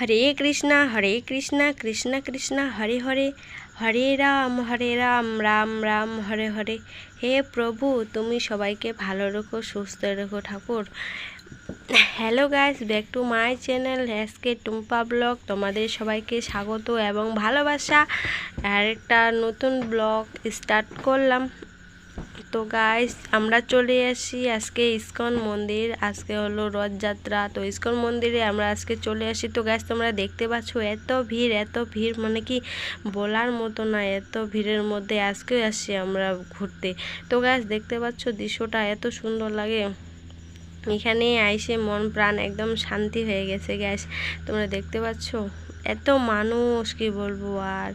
হরে কৃষ্ণা হরে কৃষ্ণা, কৃষ্ণ কৃষ্ণ, হরে হরে হরে রাম হরে রাম রাম রাম, হরে হরে। হে প্রভু, তুমি সবাইকে ভালো রেখো, সুস্থ রেখো ঠাকুর। Hello guys back to my channel SK Tumpa blog তোমাদের সবাইকে স্বাগত এবং ভালোবাসা। আর একটা নতুন ব্লগ স্টার্ট করলাম। তো গাইস আমরা চলে আসি আজকে ইস্কন মন্দির, আজকে হলো রথযাত্রা। তো ইস্কন মন্দিরে আমরা আজকে চলে আসি। তো গাইস তোমরা দেখতে পাচ্ছ এত ভিড় এত ভিড় মানে কি বলার মতো না, এত ভিড়ের মধ্যে আজকেও আসি আমরা ঘুরতে। তো গাইস দেখতে পাচ্ছ দৃশ্যটা এত সুন্দর লাগে। এখানে আইসে মন, প্রাণ একদম শান্তি হয়ে গেছে গ্যাস তোমরা দেখতে পাচ্ছ? এত মানুষ, কি বলব আর?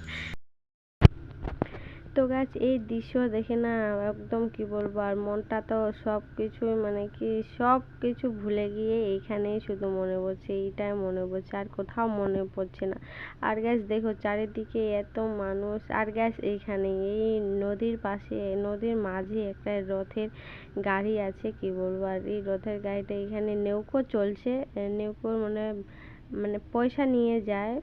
তো গাছ এই দৃশ্য দেখে না একদম কি বলব, আর মনটা তো সব কিছুই মানে কি সব কিছু ভুলে গিয়ে এইখানেই শুধু মনে পড়ছে, এইটাই মনে পড়ছে, আর কোথাও মনে পড়ছে না। আর গ্যাস দেখো চারিদিকে এত মানুষ, আর গ্যাস এইখানে এই নদীর পাশে, নদীর মাঝে একটা রথের গাড়ি আছে, কি বলব, আর এই রথের গাড়িটা এখানে নৌকো চলছে নৌকোর মানে মানে পয়সা নিয়ে যায়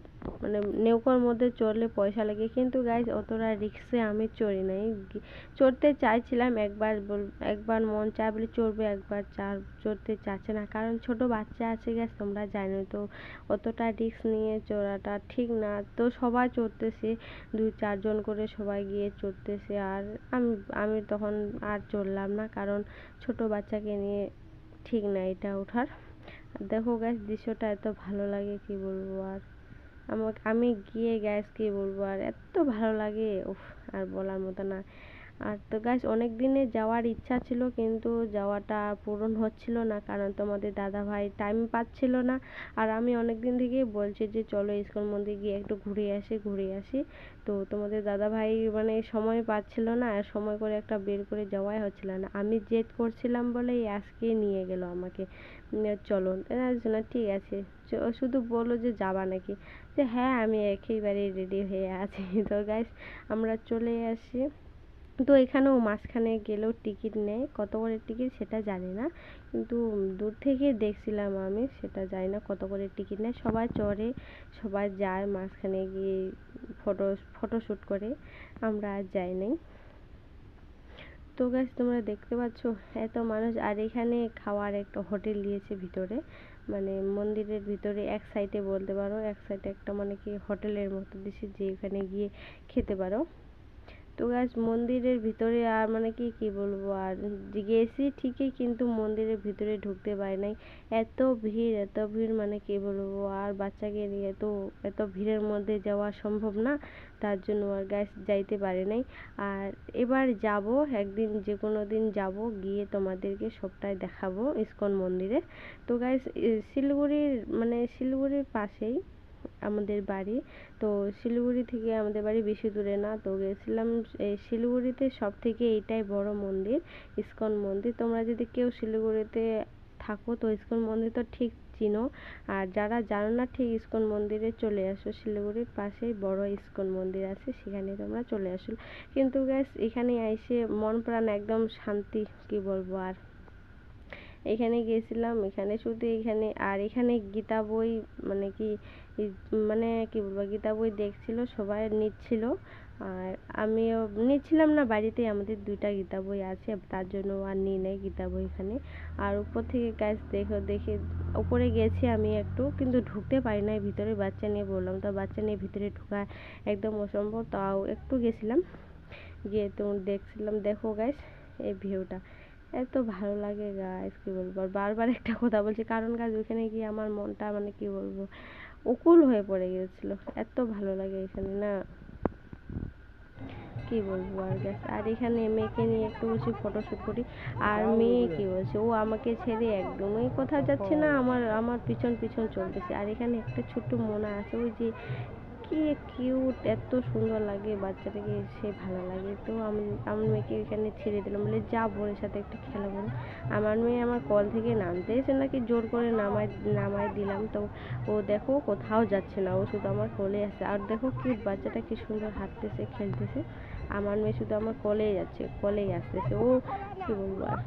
মানে নৌকোর মধ্যে চড়লে পয়সা লাগে। কিন্তু গাইজ অতটা রিক্সে আমি চড়ি নাই। চড়তে চাইছিলাম একবার একবার মন চায় বলে চড়বে, একবার চার, চড়তে চাচ্ছে না। কারণ ছোট বাচ্চা আছে গ্যাস তোমরা জানো তো, অতটা রিক্স নিয়ে চড়াটা ঠিক না। তো সবাই চড়তেছে, দুই চারজন করে সবাই গিয়ে চড়তেছে। আর আমি আমি তখন আর চড়লাম না, কারণ ছোট বাচ্চাকে নিয়ে ঠিক না এটা ওঠার দেখো গ্যাস দৃশ্যটা এত ভালো লাগে, কি বলব আর? আমাকে, আমি গিয়ে গ্যাস কি বলব আর? এত ভালো লাগে, উফ, আর বলার মতো না। আর তো গাছ অনেক দিনে যাওয়ার ইচ্ছা ছিল, কিন্তু যাওয়াটা পূরণ হচ্ছিল না, কারণ তোমাদের দাদা ভাই টাইম পাচ্ছিল না। আর আমি অনেক দিন থেকেই বলছি যে, চলো ইস্কন মন্দির গিয়ে একটু ঘুরে আসি ঘুরে আসি। তো তোমাদের দাদা ভাই মানে সময় পাচ্ছিল না, আর সময় করে একটা বের করে যাওয়াই হচ্ছিল না। আমি জেদ করছিলাম বলেই আজকে নিয়ে গেল আমাকে। চলো। না ঠিক আছে। শুধু বলল যে যাবা নাকি? যে হ্যাঁ আমি একেবারে রেডি হয়ে আছি। তো গাইস আমরা চলে আসি। তো এখানেও মাঝখানে গেলেও টিকিট নেয়। কত করে টিকিট সেটা জানি না। কিন্তু দূর থেকে দেখছিলাম আমি, সেটা জানি না কত করে টিকিট নেয়। সবাই চড়ে, সবাই যায় মাঝখানে গিয়ে ফটো ফটোশ্যুট করে। আমরা আর যাই নাই। তো গাছ তোমরা দেখতে পাচ্ছ এত মানুষ। আর এখানে খাওয়ার একটা হোটেল দিয়েছে ভিতরে। মানে মন্দিরের ভিতরে এক সাইডে বলতে পারো, এক সাইডে একটা মানে কি হোটেলের মতো দিছে যে এখানে গিয়ে খেতে পারো। তো গাছ মন্দিরের ভিতরে আর মানে কি কি বলব? আর গেছি ঠিকই, কিন্তু মন্দিরের ভিতরে ঢুকতে পারি নাই। এত ভিড় এত ভিড় মানে কি বলব? আর বাচ্চাকে নিয়ে তো এত ভিড়ের মধ্যে যাওয়া সম্ভব না, তার জন্য আর গ্যাস যাইতে পারি নাই। আর এবার যাব, একদিন যে কোনো দিন যাব, গিয়ে তোমাদেরকে সবটাই দেখাবো ইস্কন মন্দিরে। তো গাইস শিলিগুড়ির মানে শিলিগুড়ির পাশেই আমাদের বাড়ি। তো শিলিগুড়ি থেকে আমাদের বাড়ি বেশি দূরে না। তো গেছিলাম এই শিলিগুড়িতে সব থেকে এইটাই বড় মন্দির, ইস্কন মন্দির। তোমরা যদি কেউ শিলিগুড়িতে থাকো, তো ইস্কন মন্দির তো ঠিক চিনো। আর যারা জানো না, ঠিক ইস্কন মন্দিরে চলে আসো। শিলিগুড়ির পাশেই বড় ইস্কন মন্দির আছে, সেখানে তোমরা চলে আসো। কিন্তু গ্যাস এখানে এসে মন প্রাণ একদম শান্তি, কি বলব আর। এখানে গিয়েছিলাম, এখানে শুধু এখানে, আর এখানে গীতা বই মানে কি মানে কি বলব, গীতা বই দেখছিল, সবাই নিচ্ছিল। আর আমিও নিচ্ছিলাম না বাড়িতে আমাদের দুইটা গীতা বই আছে, তার জন্য আর নিই নাই গীতা বই এখানে। আর উপর থেকে গাছ দেখে দেখে, উপরে গেছি আমি একটু, কিন্তু ঢুকতে পারি নাই, ভিতরে বাচ্চা নিয়ে বললাম, তো বাচ্চা নিয়ে ভিতরে ঢোকা একদম অসম্ভব, তাও একটু গেছিলাম। গিয়ে তো দেখছিলাম, দেখো গাছ এই ভিউটা এত ভালো লাগে গাছ কি বলব? আর বারবার একটা কথা বলছি কারণ গাছ ওইখানে গিয়ে আমার মনটা মানে কি বলব উকুল হয়ে পড়ে গিয়েছিল। এত ভালো লাগে এখানে না? কি বলব আর গাছ আর এখানে মেয়েকে নিয়ে একটু বসে ফটোশ্যুট করি। আর মেয়ে কি বলছে ও আমাকে ছেড়ে একদমই কোথাও যাচ্ছে না আমার আমার পিছন পিছন চলতেছে। আর এখানে একটা ছোট্ট মোনা আছে ওই যে কি কিউট এত সুন্দর লাগে, বাচ্চাটাকে সে ভালো লাগে। তো আমি, আমার মেয়েকে এখানে ছেড়ে দিলাম, বলে যা বোনের সাথে একটু খেলা করো। আমার মেয়ে আমার কল থেকে নামতে এসে নাকি জোর করে নামাই নামাই দিলাম। তো ও দেখো কোথাও যাচ্ছে না, ও শুধু আমার কোলে আসছে আর দেখো কিউট বাচ্চাটা কি সুন্দর হাঁটতেছে, খেলতেছে। আমার মেয়ে শুধু আমার কলেই যাচ্ছে, কলেই আসতেছে। ও কী বলব আর?